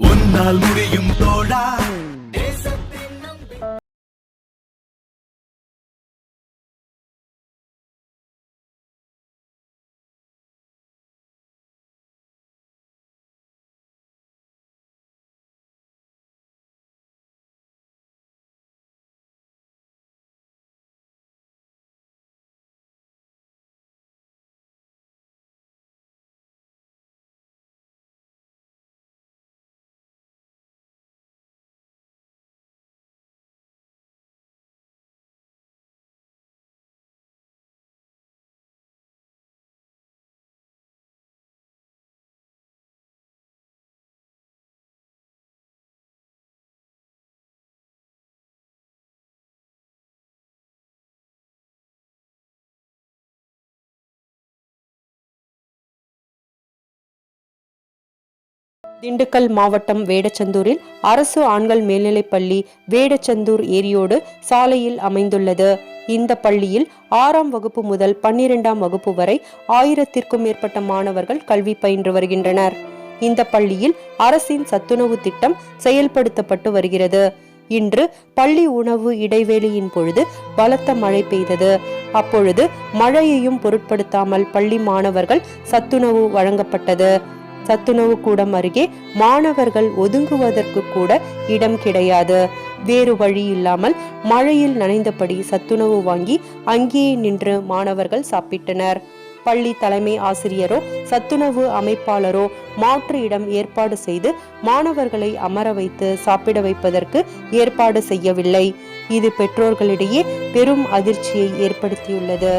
உன்னால் முடியும் தோழா. திண்டுக்கல் மாவட்டம் வேடச்சந்தூரில் அரசு ஆண்கள் மேல்நிலைப்பள்ளி வேடச்சந்தூர் ஏரியோடு சாலையில் அமைந்துள்ளது. இந்த பள்ளியில் ஆறாம் வகுப்பு முதல் பன்னிரெண்டாம் வகுப்பு வரை ஆயிரத்திற்கும் மேற்பட்ட மாணவர்கள் கல்வி பயின்று வருகின்றனர். இந்த பள்ளியில் அரசின் சத்துணவு திட்டம் செயல்படுத்தப்பட்டு வருகிறது. இன்று பள்ளி உணவு இடைவேளையின் பொழுது பலத்த மழை பெய்தது. அப்பொழுது மழையையும் பொருட்படுத்தாமல் பள்ளி மாணவர்கள் சத்துணவு வழங்கப்பட்டது. சத்துணவு கூடம் அருகே மாணவர்கள் ஒதுங்குவதற்கு கூட இடம் கிடையாது. வேறு வழி இல்லாமல் மழையில் நனைந்தபடி சத்துணவு வாங்கி அங்கேயே நின்று மாணவர்கள் சாப்பிட்டனர். பள்ளி தலைமை ஆசிரியரோ சத்துணவு அமைப்பாளரோ மாற்று இடம் ஏற்பாடு செய்து மாணவர்களை அமர வைத்து சாப்பிட வைப்பதற்கு ஏற்பாடு செய்யவில்லை. இது பெற்றோர்களிடையே பெரும் அதிர்ச்சியை ஏற்படுத்தியுள்ளது.